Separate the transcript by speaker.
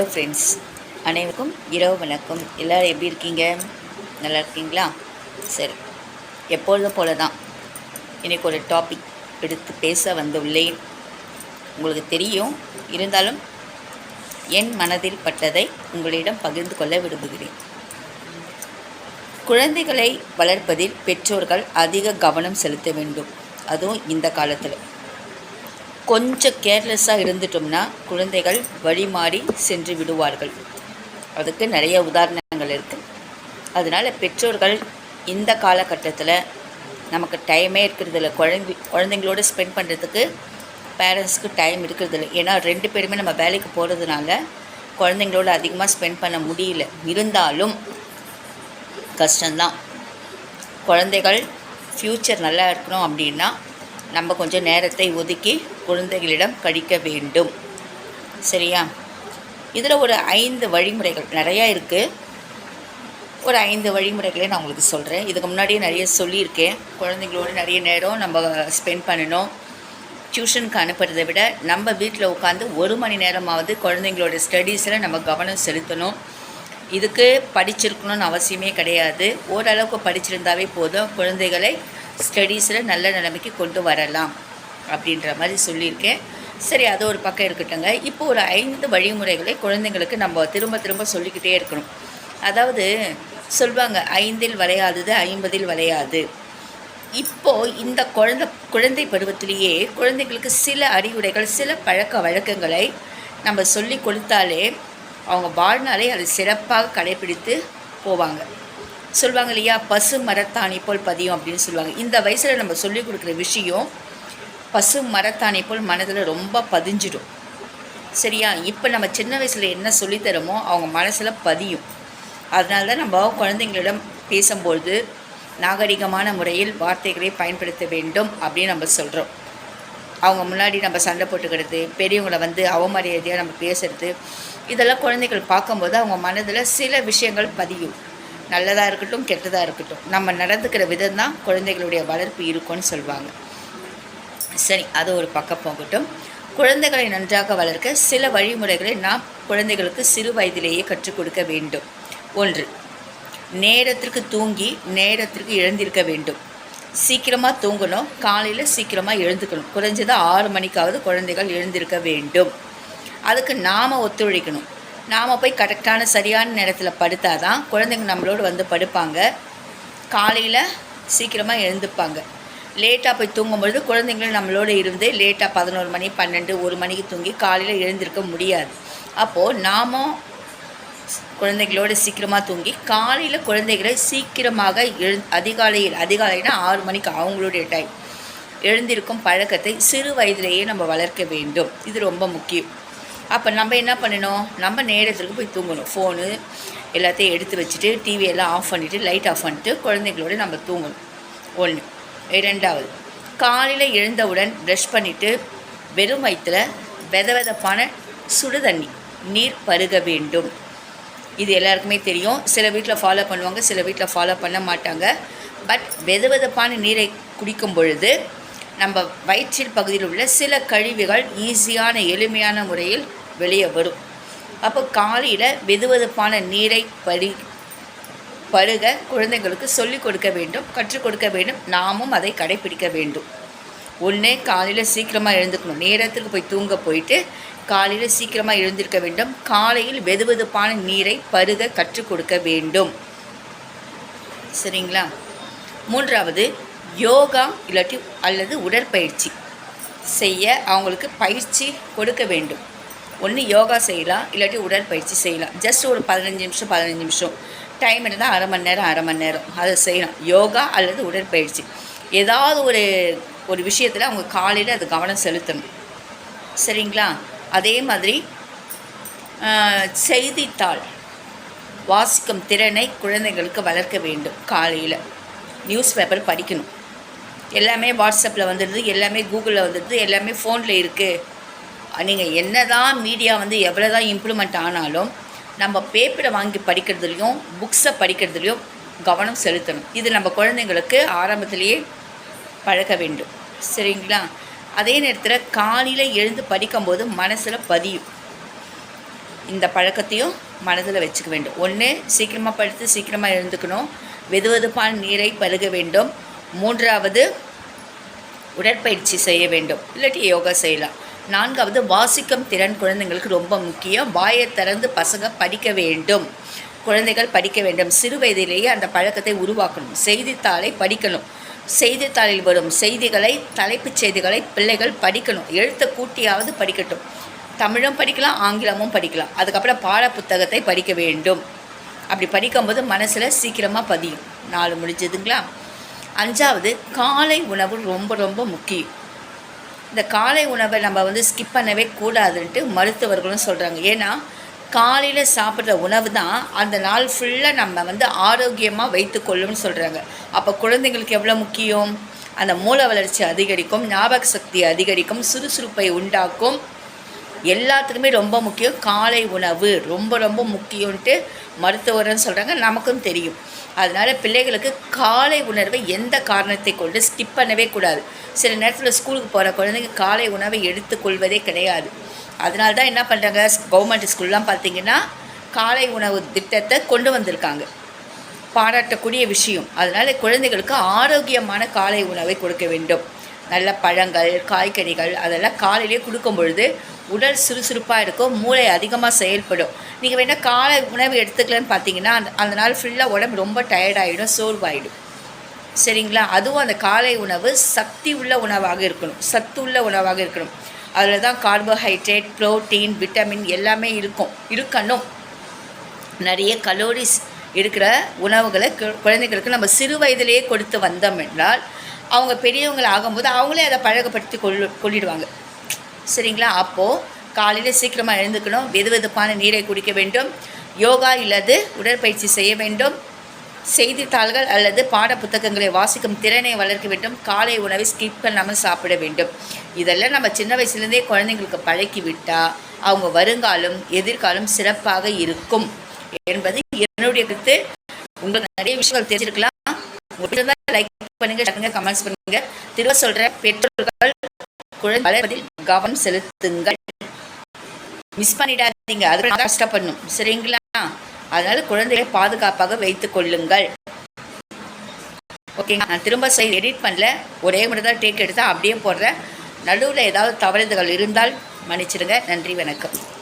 Speaker 1: hello friends அனைவருக்கும் இரவு வணக்கம் எல்லோரும் எப்படி இருக்கீங்க நல்லா இருக்கீங்களா சரி எப்பொழுதும் போல தான் இன்றைக்கி ஒரு டாபிக் எடுத்து பேச வந்துள்ளேன் உங்களுக்கு தெரியும் இருந்தாலும் என் மனதில் பட்டதை உங்களிடம் பகிர்ந்து கொள்ள விரும்புகிறேன் குழந்தைகளை வளர்ப்பதில் பெற்றோர்கள் அதிக கவனம் செலுத்த வேண்டும் அதுவும் இந்த காலத்தில் கொஞ்சம் கேர்லெஸ்ஸாக இருந்துட்டோம்னா குழந்தைகள் வழி மாறி சென்று விடுவார்கள் அதுக்கு நிறைய உதாரணங்கள் இருக்குது அதனால் பெற்றோர்கள் இந்த காலகட்டத்தில் நமக்கு டைமே இருக்கிறதில்ல குழந்தை குழந்தைங்களோட ஸ்பெண்ட் பண்ணுறதுக்கு பேரண்ட்ஸ்க்கு டைம் இருக்கிறதில்ல ஏன்னா ரெண்டு பேருமே நம்ம வேலைக்கு போகிறதுனால குழந்தைங்களோட அதிகமாக ஸ்பெண்ட் பண்ண முடியல இருந்தாலும் கஷ்டம்தான் குழந்தைகள் ஃப்யூச்சர் நல்லா இருக்கணும் அப்படின்னா நம்ம கொஞ்சம் நேரத்தை ஒதுக்கி குழந்தைகளிடம் கழிக்க வேண்டும் சரியா இதில் ஒரு ஐந்து வழிமுறைகள் நிறையா இருக்குது ஒரு ஐந்து வழிமுறைகளே நான் உங்களுக்கு சொல்கிறேன் இதுக்கு முன்னாடியே நிறைய சொல்லியிருக்கேன் குழந்தைங்களோட நிறைய நேரம் நம்ம ஸ்பெண்ட் பண்ணணும் டியூஷனுக்கு அனுப்புறதை விட நம்ம வீட்டில் உட்காந்து ஒரு மணி நேரமாவது குழந்தைங்களோட ஸ்டடீஸில் நம்ம கவனம் செலுத்தணும் இதுக்கு படிச்சிருக்கணும்னு அவசியமே கிடையாது ஓரளவுக்கு படிச்சிருந்தாவே போதும் குழந்தைகளை ஸ்டடீஸில் நல்ல நிலைமைக்கு கொண்டு வரலாம் அப்படின்ற மாதிரி சொல்லியிருக்கேன் சரி அது ஒரு பக்கம் இருக்கட்டுங்க இப்போ ஒரு ஐந்து வழிமுறைகளை குழந்தைங்களுக்கு நம்ம திரும்ப திரும்ப சொல்லிக்கிட்டே இருக்கணும் அதாவது சொல்வாங்க ஐந்தில் வளையாதது ஐம்பதில் வளையாது இப்போது இந்த குழந்த குழந்தை பருவத்திலேயே குழந்தைங்களுக்கு சில அறிவுரைகள் சில பழக்க வழக்கங்களை நம்ம சொல்லி கொடுத்தாலே அவங்க வாழ்நாளை அதை சிறப்பாக கடைபிடித்து போவாங்க சொல்லுவாங்க இல்லையா பசு மரத்தாணி போல் பதியும் அப்படின்னு சொல்லுவாங்க இந்த வயசில் நம்ம சொல்லி கொடுக்குற விஷயம் பசு மரத்தானை போல் மனதில் ரொம்ப பதிஞ்சிடும் சரியா இப்போ நம்ம சின்ன வயசில் என்ன சொல்லித்தரமோ அவங்க மனசில் பதியும் அதனால தான் நம்ம குழந்தைங்களிடம் பேசும்பொழுது நாகரிகமான முறையில் வார்த்தைகளை பயன்படுத்த வேண்டும் அப்படின்னு நம்ம சொல்கிறோம் அவங்க முன்னாடி நம்ம சண்டை போட்டுக்கிறது பெரியவங்களை வந்து அவமரியாதையாக நம்ம பேசுகிறது இதெல்லாம் குழந்தைகள் பார்க்கும்போது அவங்க மனதில் சில விஷயங்கள் பதியும் நல்லதாக இருக்கட்டும் கெட்டதாக இருக்கட்டும் நம்ம நடந்துக்கிற விதம் தான் குழந்தைகளுடைய வளர்ப்பு இருக்கும்னு சொல்லுவாங்க சரி அது ஒரு பக்கம் போகட்டும் குழந்தைகளை நன்றாக வளர்க்க சில வழிமுறைகளை நாம் குழந்தைகளுக்கு சிறு வயதிலேயே கற்றுக் கொடுக்க வேண்டும் ஒன்று நேரத்திற்கு தூங்கி நேரத்திற்கு எழுந்திருக்க வேண்டும் சீக்கிரமாக தூங்கணும் காலையில் சீக்கிரமாக எழுந்துக்கணும் குறைஞ்சது ஆறு மணிக்காவது குழந்தைகள் எழுந்திருக்க வேண்டும் அதுக்கு நாம் ஒத்துழைக்கணும் நாம் போய் கரெக்டான சரியான நேரத்தில் படுத்தாதான் குழந்தைங்க நம்மளோடு வந்து படுப்பாங்க காலையில் சீக்கிரமாக எழுந்துப்பாங்க லேட்டாக போய் தூங்கும்பொழுது குழந்தைங்களும் நம்மளோட இருந்து லேட்டாக பதினோரு மணி பன்னெண்டு ஒரு மணிக்கு தூங்கி காலையில் எழுந்திருக்க முடியாது அப்போது நாமும் குழந்தைகளோட சீக்கிரமாக தூங்கி காலையில் குழந்தைகளை சீக்கிரமாக எழு அதிகாலையில் அதிகாலைனா ஆறு மணிக்கு அவங்களுடைய டைம் எழுந்திருக்கும் பழக்கத்தை சிறு வயதிலேயே நம்ம வளர்க்க வேண்டும் இது ரொம்ப முக்கியம் அப்போ நம்ம என்ன பண்ணணும் நம்ம நேரத்துக்கு போய் தூங்கணும் ஃபோனு எல்லாத்தையும் எடுத்து வச்சுட்டு டிவியெல்லாம் ஆஃப் பண்ணிவிட்டு லைட் ஆஃப் பண்ணிட்டு குழந்தைங்களோட நம்ம தூங்கணும் ஒன்று இரண்டாவது காலையில் எழுந்தவுடன் ப்ரஷ் பண்ணிவிட்டு வெறும் வயிற்றில் வெத வெதப்பான சுடு தண்ணி நீர் பருக வேண்டும் இது எல்லாருக்குமே தெரியும் சில வீட்டில் ஃபாலோ பண்ணுவாங்க சில வீட்டில் ஃபாலோ பண்ண மாட்டாங்க பட் வெது வெதப்பான நீரை குடிக்கும் பொழுது நம்ம வயிற்றில் பகுதியில் உள்ள சில கழிவுகள் ஈஸியான எளிமையான முறையில் வெளியே வரும் அப்போ காலையில் வெதுவெதுப்பான நீரை பரி பருக குழந்தைங்களுக்கு சொல்லிக் கொடுக்க வேண்டும் கற்றுக் கொடுக்க வேண்டும் நாமும் அதை கடைபிடிக்க வேண்டும் ஒன்று காலையில் சீக்கிரமாக எழுந்துக்கணும் நேரத்துக்கு போய் தூங்க போயிட்டு காலையில் சீக்கிரமாக எழுந்திருக்க வேண்டும் காலையில் வெது வெதுப்பான நீரை பருக கற்றுக் கொடுக்க வேண்டும் சரிங்களா மூன்றாவது யோகா இல்லாட்டி அல்லது உடற்பயிற்சி செய்ய அவங்களுக்கு பயிற்சி கொடுக்க வேண்டும் ஒன்று யோகா செய்யலாம் இல்லாட்டி உடற்பயிற்சி செய்யலாம் ஜஸ்ட் ஒரு பதினஞ்சு நிமிஷம் பதினஞ்சு நிமிஷம் டைம் இருந்தால் அரை மணி நேரம் அரை மணி நேரம் அதை செய்யணும் யோகா அல்லது உடற்பயிற்சி ஏதாவது ஒரு ஒரு விஷயத்தில் அவங்க காலையில் அது கவனம் செலுத்தணும் சரிங்களா அதே மாதிரி செய்தித்தாள் வாசிக்கும் திறனை குழந்தைகளுக்கு வளர்க்க வேண்டும் காலையில் நியூஸ் பேப்பர் படிக்கணும் எல்லாமே வாட்ஸ்அப்பில் வந்துடுது எல்லாமே கூகுளில் வந்துடுது எல்லாமே ஃபோனில் இருக்குது நீங்கள் என்ன தான் மீடியா வந்து எவ்வளோ தான் இம்ப்ளிமெண்ட் ஆனாலும் நம்ம பேப்பரை வாங்கி படிக்கிறதுலையும் புக்ஸை படிக்கிறதுலையும் கவனம் செலுத்தணும் இது நம்ம குழந்தைங்களுக்கு ஆரம்பத்திலேயே பழக வேண்டும் சரிங்களா அதே நேரத்தில் காலையில் எழுந்து படிக்கும்போது மனசில் பதியும் இந்த பழக்கத்தையும் மனதில் வச்சுக்க வேண்டும் ஒன்று சீக்கிரமாக படுத்து சீக்கிரமாக எழுந்துக்கணும் வெதுவெதுப்பான நீரை பழுக வேண்டும் மூன்றாவது உடற்பயிற்சி செய்ய வேண்டும் இல்லாட்டி யோகா செய்யலாம் நான்காவது வாசிக்கும் திறன் குழந்தைங்களுக்கு ரொம்ப முக்கியம் வாயை திறந்து பசங்க படிக்க வேண்டும் குழந்தைகள் படிக்க வேண்டும் சிறு வயதிலேயே அந்த பழக்கத்தை உருவாக்கணும் செய்தித்தாளை படிக்கணும் செய்தித்தாளில் வரும் செய்திகளை தலைப்புச் செய்திகளை பிள்ளைகள் படிக்கணும் எழுத்த கூட்டியாவது படிக்கட்டும் தமிழும் படிக்கலாம் ஆங்கிலமும் படிக்கலாம் அதுக்கப்புறம் பாட புத்தகத்தை படிக்க வேண்டும் அப்படி படிக்கும்போது மனசில் சீக்கிரமாக பதியும் நாலு முடிஞ்சதுங்களா அஞ்சாவது காலை உணவு ரொம்ப ரொம்ப முக்கியம் இந்த காலை உணவை நம்ம வந்து ஸ்கிப் பண்ணவே கூடாதுன்ட்டு மருத்துவர்களும் சொல்கிறாங்க ஏன்னா காலையில் சாப்பிட்ற உணவு தான் அந்த நாள் ஃபுல்லாக நம்ம வந்து ஆரோக்கியமாக வைத்துக்கொள்ளும்னு சொல்கிறாங்க அப்போ குழந்தைங்களுக்கு எவ்வளோ முக்கியம் அந்த மூல வளர்ச்சி அதிகரிக்கும் ஞாபக சக்தி அதிகரிக்கும் சுறுசுறுப்பை உண்டாக்கும் எல்லாத்துக்குமே ரொம்ப முக்கியம் காலை உணவு ரொம்ப ரொம்ப முக்கியன்ட்டு மருத்துவர்னு சொல்கிறாங்க நமக்கும் தெரியும் அதனால் பிள்ளைகளுக்கு காலை உணர்வை எந்த காரணத்தை கொண்டு ஸ்கிப் பண்ணவே கூடாது சில நேரத்தில் ஸ்கூலுக்கு போகிற குழந்தைங்க காலை உணவை எடுத்துக்கொள்வதே கிடையாது அதனால தான் என்ன பண்ணுறாங்க கவர்மெண்ட் ஸ்கூல்லாம் பார்த்திங்கன்னா காலை உணவு திட்டத்தை கொண்டு வந்திருக்காங்க பாராட்டக்கூடிய விஷயம் அதனால் குழந்தைகளுக்கு ஆரோக்கியமான காலை உணவை கொடுக்க வேண்டும் நல்ல பழங்கள் காய்கறிகள் அதெல்லாம் காலையிலேயே கொடுக்கும் பொழுது உடல் சுறுசுறுப்பாக இருக்கும் மூளை அதிகமாக செயல்படும் நீங்கள் வேணால் காலை உணவு எடுத்துக்கலன்னு பார்த்தீங்கன்னா அந்த அந்த நாள் ஃபுல்லாக உடம்பு ரொம்ப டயர்டாகிடும் சோர்வாயிடும் சரிங்களா அதுவும் அந்த காலை உணவு சக்தி உள்ள உணவாக இருக்கணும் சத்து உள்ள உணவாக இருக்கணும் அதில் தான் கார்போஹைட்ரேட் ப்ரோட்டீன் விட்டமின் எல்லாமே இருக்கும் இருக்கணும் நிறைய கலோரிஸ் இருக்கிற உணவுகளை குழந்தைகளுக்கு நம்ம சிறு வயதிலேயே கொடுத்து வந்தோம் என்றால் அவங்க பெரியவங்களை ஆகும்போது அவங்களே அதை பழகப்படுத்தி கொள்ளு கொள்ளிடுவாங்க சரிங்களா அப்போது காலையில் சீக்கிரமாக எழுந்துக்கணும் வெது வெதுப்பான நீரை குடிக்க வேண்டும் யோகா இல்லது உடற்பயிற்சி செய்ய வேண்டும் செய்தித்தாள்கள் அல்லது பாட புத்தகங்களை வாசிக்கும் திறனை வளர்க்க வேண்டும் காலை உணவை ஸ்கிப் பண்ணாமல் சாப்பிட வேண்டும் இதெல்லாம் நம்ம சின்ன வயசுலேருந்தே குழந்தைங்களுக்கு பழக்கி விட்டால் அவங்க வருங்காலம் எதிர்காலம் சிறப்பாக இருக்கும் என்பது என்னுடைய கருத்து உங்களுக்கு நிறைய விஷயங்கள் தெரிஞ்சிருக்கலாம் உங்களுக்கு லைக் பண்ணுங்க ஷேர் கமெண்ட்ஸ் பண்ணுங்க திரும்ப சொல்ற பெற்றோர்கள் குழந்தைகளில் கவனம் செலுத்துங்கள் மிஸ் பண்ணிடாதீங்க அது கஷ்டப்படணும் சரிங்களா அதனால குழந்தைய பாதுகாப்பாக வைத்துக் கொள்ளுங்கள் ஓகேங்க நான் திரும்ப சைடு எடிட் பண்ணல ஒரே முறை தான் டேக் எடுத்தால் அப்படியே போடுறேன் நடுவில் ஏதாவது தவறுதல் இருந்தால் மன்னிச்சிடுங்க நன்றி வணக்கம்